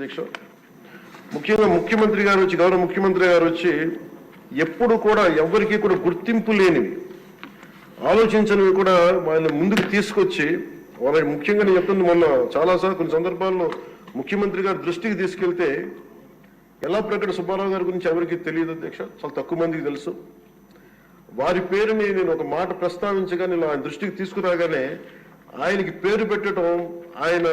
దీక్ష. ముఖ్యంగా ముఖ్యమంత్రి గారు వచ్చి గౌరవ ముఖ్యమంత్రి గారు వచ్చి ఎప్పుడు కూడా ఎవరికి కూడా గుర్తింపు లేనివి ఆలోచించనివి కూడా వాళ్ళని ముందుకు తీసుకొచ్చి వాళ్ళకి ముఖ్యంగా నేను చెప్తుంది మొన్న చాలాసార్లు కొన్ని సందర్భాల్లో ముఖ్యమంత్రి గారు దృష్టికి తీసుకెళ్తే ఎలా ప్రకట సుబ్బారావు గారి గురించి ఎవరికి తెలియదు అధ్యక్ష చాలా తక్కువ మందికి తెలుసు. వారి పేరుని నేను ఒక మాట ప్రస్తావించగా నేను ఆయన దృష్టికి తీసుకురాగానే ఆయనకి పేరు పెట్టడం ఆయన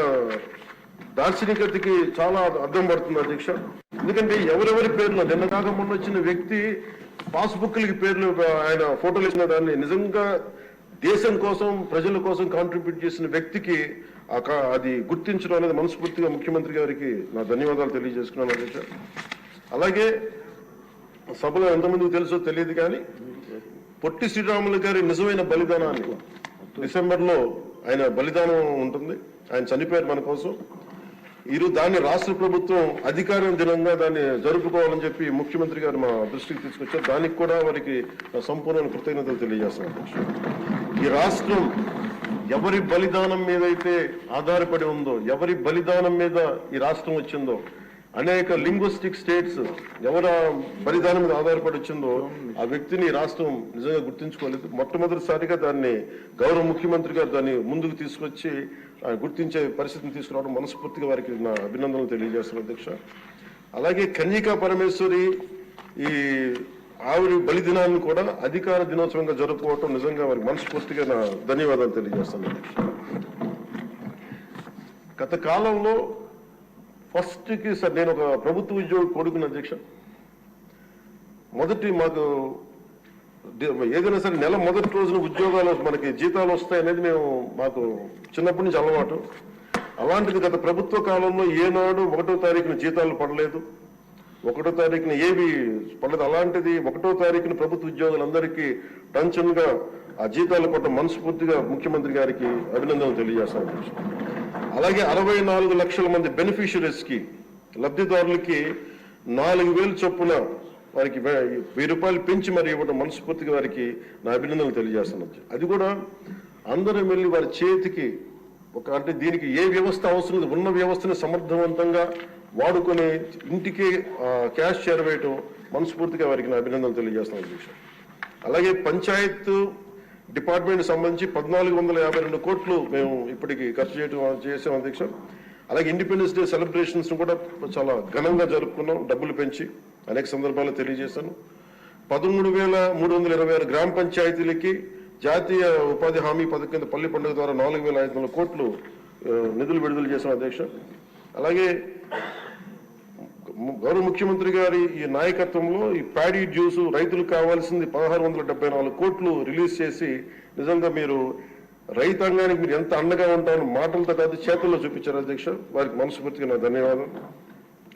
దార్శనికతకి చాలా అర్థం పడుతుంది అధ్యక్ష ఎందుకంటే ఎవరెవరి పేర్లు నిన్న కాక మొన్న వచ్చిన వ్యక్తి పాస్బుక్లకి పేర్లు ఆయన ఫోటోలు ఇచ్చిన దాన్ని నిజంగా దేశం కోసం ప్రజల కోసం కాంట్రిబ్యూట్ చేసిన వ్యక్తికి అది గుర్తించడం అనేది మనస్ఫూర్తిగా ముఖ్యమంత్రి గారికి నా ధన్యవాదాలు తెలియజేసుకున్నాను అధ్యక్ష అలాగే సభలో ఎంతమందికి తెలుసో తెలియదు కానీ పొట్టి శ్రీరాములు గారి నిజమైన బలిదానాన్ని డిసెంబర్లో ఆయన బలిదానం ఉంటుంది. ఆయన చనిపోయారు మన కోసం. ఈరోజు దాన్ని రాష్ట్ర ప్రభుత్వం అధికారం దినంగా దాన్ని జరుపుకోవాలని చెప్పి ముఖ్యమంత్రి గారు మా దృష్టికి తీసుకొచ్చారు. దానికి కూడా వారికి సంపూర్ణ కృతజ్ఞతలు తెలియజేస్తున్నాను ఈ రాష్ట్రం ఎవరి బలిదానం మీద అయితే ఆధారపడి ఉందో ఎవరి బలిదానం మీద ఈ రాష్ట్రం వచ్చిందో అనేక లింగ్విస్టిక్ స్టేట్స్ ఎవరు బలిదానం మీద ఆధారపడి వచ్చిందో ఆ వ్యక్తిని ఈ రాష్ట్రం నిజంగా గుర్తించుకోలేదు. మొట్టమొదటిసారిగా దాన్ని గౌరవ ముఖ్యమంత్రి గారు దాన్ని ముందుకు తీసుకొచ్చి గుర్తించే పరిస్థితిని తీసుకురావడం మనస్ఫూర్తిగా వారికి నా అభినందనలు తెలియజేస్తున్నాను అధ్యక్ష. అలాగే కన్యకా పరమేశ్వరి ఈ ఆవిడ బలిదినాన్ని కూడా అధికార దినోత్సవంగా జరుపుకోవటం నిజంగా వారికి మనస్ఫూర్తిగా నా ధన్యవాదాలు తెలియజేస్తాను అధ్యక్ష. గత కాలంలో ఫస్ట్కి సార్ నేను ఒక ప్రభుత్వ ఉద్యోగి కొడుకున్న అధ్యక్ష. మొదటి మాకు ఏదైనా సరే నెల మొదటి రోజున ఉద్యోగాలు మనకి జీతాలు వస్తాయి అనేది మేము మాకు చిన్నప్పటి నుంచి అలవాటు. అలాంటిది గత ప్రభుత్వ కాలంలో ఏనాడు ఒకటో తారీఖున జీతాలు పడలేదు. ఒకటో తారీఖున ఏవి పడలేదు. అలాంటిది ఒకటో తారీఖున ప్రభుత్వ ఉద్యోగులందరికీ టెన్షన్గా ఆ జీతాలు పడ్డ మనస్ఫూర్తిగా ముఖ్యమంత్రి గారికి అభినందనలు తెలియజేస్తాను. అలాగే అరవై నాలుగు లక్షల మంది బెనిఫిషరీస్కి లబ్ధిదారులకి నాలుగు వేలు చొప్పున వారికి వెయ్యి రూపాయలు పెంచి మరి ఇవ్వడం మనస్ఫూర్తిగా వారికి నా అభినందనలు తెలియజేస్తున్నాను. అది కూడా అందరం వెళ్ళి వారి చేతికి ఒక అంటే దీనికి ఏ వ్యవస్థ అవసరం ఉన్న వ్యవస్థని సమర్థవంతంగా వాడుకొని ఇంటికి క్యాష్ చేరవేయటం మనస్ఫూర్తిగా వారికి నా అభినందనలు తెలియజేస్తున్నాను అధ్యక్ష. అలాగే పంచాయత్ డిపార్ట్మెంట్ సంబంధించి పద్నాలుగు వందల యాభై రెండు కోట్లు మేము ఇప్పటికి ఖర్చు చేయడం చేసాం అధ్యక్ష. అలాగే ఇండిపెండెన్స్ డే సెలబ్రేషన్స్ కూడా చాలా ఘనంగా జరుపుకున్నాం. డబ్బులు పెంచి అనేక సందర్భాల్లో తెలియజేశాను. పదమూడు వేల మూడు వందల ఇరవై ఆరు గ్రామ పంచాయతీలకి జాతీయ ఉపాధి హామీ పథకం కింద పల్లి పండుగ ద్వారా నాలుగు వేల ఐదు వందల కోట్లు నిధులు విడుదల చేసిన అధ్యక్ష. అలాగే గౌరవ ముఖ్యమంత్రి గారి ఈ నాయకత్వంలో ఈ ప్యాడీ జ్యూస్ రైతులకు కావాల్సింది పదహారు వందల డెబ్బై నాలుగు కోట్లు రిలీజ్ చేసి నిజంగా మీరు రైతాంగానికి మీరు ఎంత అండగా ఉంటారో మాటలతో కాదు చేతుల్లో చూపించారు అధ్యక్ష. వారికి మనస్ఫూర్తిగా నా ధన్యవాదాలు.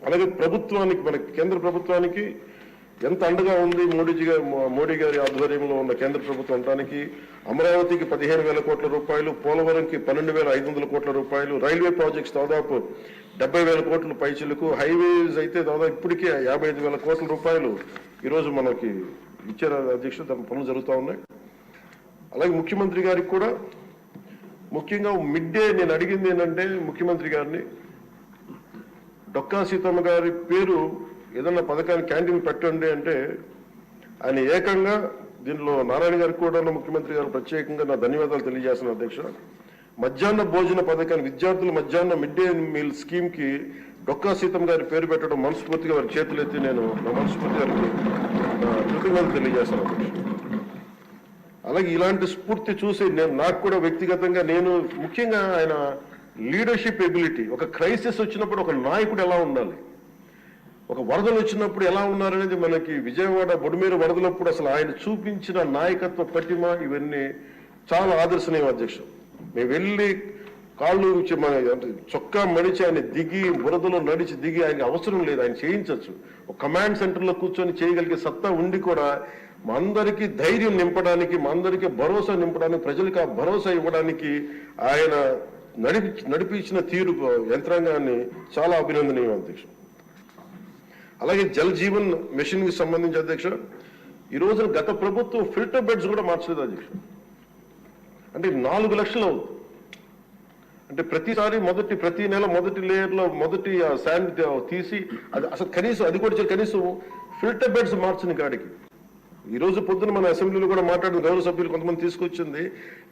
అలాగే ప్రభుత్వానికి మన కేంద్ర ప్రభుత్వానికి ఎంత అండగా ఉంది మోడీజీ గారి మోడీ గారి ఆధ్వర్యంలో ఉన్న కేంద్ర ప్రభుత్వం అనడానికి అమరావతికి పదిహేను వేల కోట్ల రూపాయలు పోలవరంకి పన్నెండు వేల ఐదు వందల కోట్ల రూపాయలు రైల్వే ప్రాజెక్ట్స్ దాదాపు డెబ్బై వేల కోట్ల పైచిలకు హైవేస్ అయితే దాదాపు ఇప్పటికే యాభై ఐదు వేల కోట్ల రూపాయలు ఈరోజు మనకి ఇచ్చారు అధ్యక్ష. దాని పనులు జరుగుతూ ఉన్నాయి. అలాగే ముఖ్యమంత్రి గారికి కూడా ముఖ్యంగా మిడ్ డే నేను అడిగింది ఏంటంటే ముఖ్యమంత్రి గారిని డొక్కా సీతమ్మ గారి పేరు ఏదన్నా పథకాన్ని క్యాంటీన్ పెట్టండి అంటే ఆయన ఏకంగా దీనిలో నారాయణ గారికి కూడా ముఖ్యమంత్రి గారు ప్రత్యేకంగా నా ధన్యవాదాలు తెలియజేస్తున్న అధ్యక్ష. మధ్యాహ్న భోజన పథకాన్ని విద్యార్థుల మధ్యాహ్న మిడ్ డే మీల్ స్కీమ్కి డొక్కా సీతమ్మ గారి పేరు పెట్టడం మనస్ఫూర్తిగా వారి చేతులెత్తి నేను నా మనస్ఫూర్తి గారికి నా కృతజ్ఞతలు తెలియజేస్తున్నాను అధ్యక్ష. అలాగే ఇలాంటి స్ఫూర్తి చూసి నేను నాకు కూడా వ్యక్తిగతంగా నేను ముఖ్యంగా ఆయన లీడర్షిప్ ఎబిలిటీ ఒక క్రైసిస్ వచ్చినప్పుడు ఒక నాయకుడు ఎలా ఉండాలి? ఒక వరదలు వచ్చినప్పుడు ఎలా ఉన్నారనేది మనకి విజయవాడ బొడుమేరు వరదలప్పుడు అసలు ఆయన చూపించిన నాయకత్వ పటిమ ఇవన్నీ చాలా ఆదర్శనీయం అధ్యక్షుడు. మేము వెళ్ళి కాళ్ళు మన చొక్కా మడిచి ఆయన దిగి బురదలో నడిచి దిగి ఆయన అవసరం లేదు ఆయన చేయించవచ్చు ఒక కమాండ్ సెంటర్లో కూర్చొని చేయగలిగే సత్తా ఉండి కూడా మా అందరికీ ధైర్యం నింపడానికి మా అందరికీ భరోసా నింపడానికి ప్రజలకు ఆ భరోసా ఇవ్వడానికి ఆయన నడిపి నడిపించిన తీరు యంత్రాంగాన్ని చాలా అభినందనీయం అధ్యక్ష. అలాగే జల్ జీవన్ మిషన్కి సంబంధించి అధ్యక్ష ఈ రోజున గత ప్రభుత్వం ఫిల్టర్ బెడ్స్ కూడా మార్చలేదు అధ్యక్ష. అంటే నాలుగు లక్షలు అవుతుంది. అంటే ప్రతిసారి మొదటి ప్రతి నెల మొదటి లేయర్లో మొదటి శాండ్ తీసి అది అసలు కనీసం అది కూడా కనీసం ఫిల్టర్ బెడ్స్ మార్చిన కాడికి. ఈ రోజు పొద్దున మన అసెంబ్లీలో కూడా మాట్లాడిన గౌరవ సభ్యులు కొంతమంది తీసుకొచ్చింది.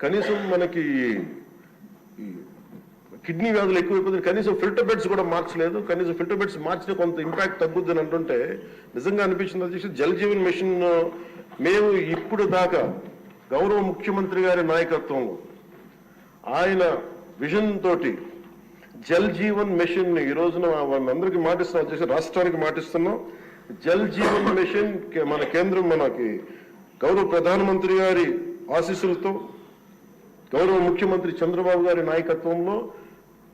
కనీసం మనకి కిడ్నీ వ్యాధులు ఎక్కువైపోతుంది కనీసం ఫిల్టర్ బెడ్స్ కూడా మార్చలేదు కనీసం ఫిల్టర్ బెడ్స్ మార్చిన కొంత ఇంపాక్ట్ తగ్గుద్దని అంటుంటే నిజంగా అనిపించింది అధ్యక్ష జల్ జీవన్ మిషన్ మేము ఇప్పుడు దాకా గౌరవ ముఖ్యమంత్రి గారి నాయకత్వంలో ఆయన విజన్ తోటి జల్ జీవన్ మిషన్ ఈ రోజున అందరికి మాటిస్తున్నాం. అధ్యక్ష రాష్ట్రానికి మాటిస్తున్నాం. జల్ జీవన్ మిషన్ మన కేంద్రం మనకి గౌరవ ప్రధానమంత్రి గారి ఆశీస్సులతో గౌరవ ముఖ్యమంత్రి చంద్రబాబు గారి నాయకత్వంలో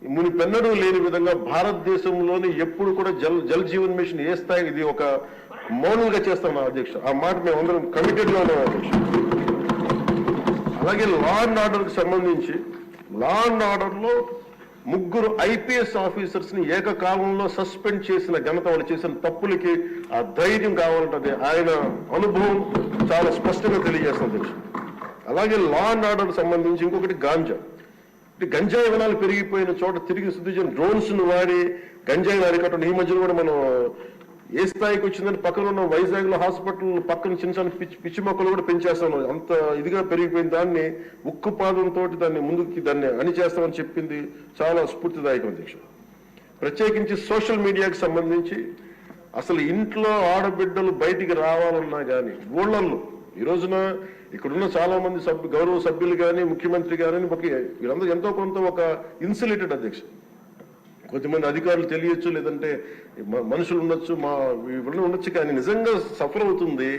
మునిపెన్నడూ లేని విధంగా భారతదేశంలోని ఎప్పుడు కూడా జల్ జల్ జీవన్ మిషన్ ఏ స్థాయి ఇది ఒక మౌనంగా చేస్తాం అధ్యక్ష. ఆ మాట మేము అందరం కమిటెడ్గా ఉన్నాం అధ్యక్ష. అలాగే లా అండ్ ఆర్డర్ సంబంధించి లా అండ్ ఆర్డర్లో ముగ్గురు ఐపీఎస్ ఆఫీసర్స్ని ఏకకాలంలో సస్పెండ్ చేసిన ఘనత వాళ్ళు చేసిన తప్పులకి ఆ ధైర్యం కావాలంటే ఆయన అనుభవం చాలా స్పష్టంగా తెలియజేస్తుంది. అలాగే లా అండ్ ఆర్డర్ సంబంధించి ఇంకొకటి గాంజా. గంజాయి వనాలు పెరిగిపోయిన చోట తిరిగి శుద్ధి డ్రోన్స్ను వాడి గంజాయిని అరికట్టడం ఈ మధ్యలో కూడా మనం ఏ స్థాయికి వచ్చిందని పక్కన ఉన్న వైజాగ్లో హాస్పిటల్ పక్కన చిన్న చిన్న పిచ్చి పిచ్చి మొక్కలు కూడా పెంచేస్తాను. అంత ఇదిగా పెరిగిపోయిన దాన్ని ఉక్కు పాదంతో దాన్ని ముందుకి దాన్ని అణిచేస్తామని చెప్పింది చాలా స్ఫూర్తిదాయకం అధ్యక్ష ప్రత్యేకించి సోషల్ మీడియాకి సంబంధించి అసలు ఇంట్లో ఆడబిడ్డలు బయటికి రావాలన్నా కానీ ఊళ్ళల్లో ఈ రోజున ఇక్కడున్న చాలా మంది సభ్యు గౌరవ సభ్యులు కానీ ముఖ్యమంత్రి కానీ ఒక వీళ్ళందరూ ఎంతో కొంత ఒక ఇన్సులేటెడ్ అధ్యక్ష కొంతమంది అధికారులు తెలియచ్చు లేదంటే మనుషులు ఉండొచ్చు మా వీళ్ళు ఉండొచ్చు కానీ నిజంగా సఫర్ అవుతుంది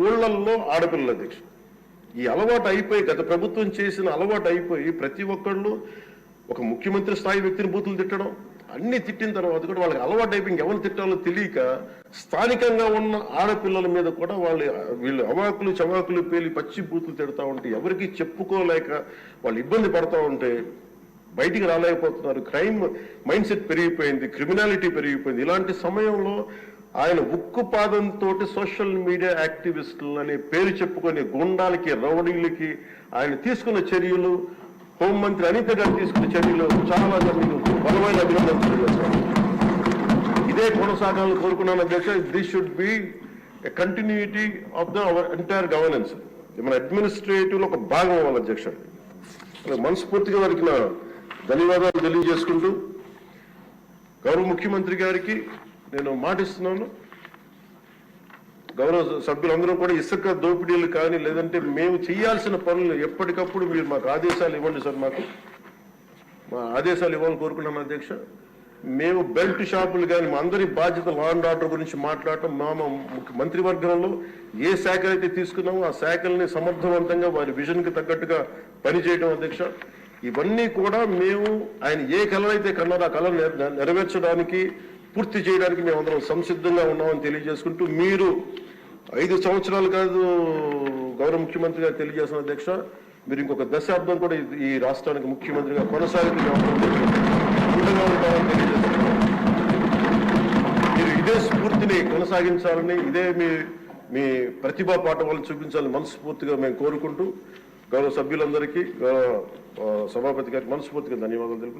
ఊళ్ళల్లో ఆడపిల్లల ఈ అలవాటు అయిపోయి గత ప్రభుత్వం చేసిన అలవాటు అయిపోయి ప్రతి ఒక్కళ్ళు ఒక ముఖ్యమంత్రి స్థాయి వ్యక్తిని బూతులు తిట్టడం అన్ని తిట్టిన తర్వాత కూడా వాళ్ళకి అలవాటు అయిపోయి ఇంకెవరు తిట్టాలో తెలియక స్థానికంగా ఉన్న ఆడపిల్లల మీద కూడా వాళ్ళు వీళ్ళు అవాకులు చవాకులు పేలి పచ్చి బూతులు తిడతా ఉంటే ఎవరికి చెప్పుకోలేక వాళ్ళు ఇబ్బంది పడతా ఉంటే బయటికి రాలేకపోతున్నారు. క్రైమ్ మైండ్ సెట్ పెరిగిపోయింది క్రిమినాలిటీ పెరిగిపోయింది. ఇలాంటి సమయంలో ఆయన ఉక్కు పాదంతో సోషల్ మీడియా యాక్టివిస్టులు అనే పేరు చెప్పుకునే గుండాలకి రౌడీలకి ఆయన తీసుకున్న చర్యలు హోంమంత్రి అనిత గారు తీసుకున్న చర్యలు చాలా నేను బలమైన అభినందనలు తెలియజేస్తాను ఇదే కొనసాగాలని కోరుకున్నాను అధ్యక్ష. This should be continuity of the our entire governance మన అడ్మినిస్ట్రేటివ్లో ఒక భాగం అవ్వాలి అధ్యక్ష. మనస్ఫూర్తిగా వారికి నా ధన్యవాదాలు తెలియజేసుకుంటూ గౌరవ ముఖ్యమంత్రి గారికి నేను మాటిస్తున్నాను. గౌరవ సభ్యులందరూ కూడా ఇసుక దోపిడీలు కానీ లేదంటే మేము చేయాల్సిన పనులు ఎప్పటికప్పుడు మీరు మాకు ఆదేశాలు ఇవ్వండి సార్ మాకు. మా ఆదేశాలు ఇవ్వాలని కోరుకున్నాను అధ్యక్ష. మేము బెల్ట్ షాపులు కానీ మా అందరి బాధ్యత లా అండ్ ఆర్డర్ గురించి మాట్లాడటం మా మంత్రివర్గంలో ఏ శాఖలు అయితే తీసుకున్నామో ఆ శాఖల్ని సమర్థవంతంగా వారి విజన్కి తగ్గట్టుగా పనిచేయడం అధ్యక్ష. ఇవన్నీ కూడా మేము ఆయన ఏ కళనైతే కన్నా కన్నారో ఆ కళ నెరవేర్చడానికి పూర్తి చేయడానికి మేము అందరం సంసిద్ధంగా ఉన్నామని తెలియజేసుకుంటూ మీరు ఐదు సంవత్సరాలు కాదు గౌరవ ముఖ్యమంత్రి గారు తెలియజేసిన అధ్యక్ష మీరు ఇంకొక దశాబ్దం కూడా ఈ- రాష్ట్రానికి ముఖ్యమంత్రిగా కొనసాగుతూ ఉంటామని తెలియజేస్తున్నాం. మీరు ఇదే స్ఫూర్తిని కొనసాగించాలని ఇదే మీ మీ ప్రతిభా పాఠవాలను చూపించాలని మనస్ఫూర్తిగా మేము కోరుకుంటూ గౌరవ సభ్యులందరికీ గౌరవ ఆ, సభాపతి గారికి మనస్ఫూర్తిగా ధన్యవాదాలు తెలుపు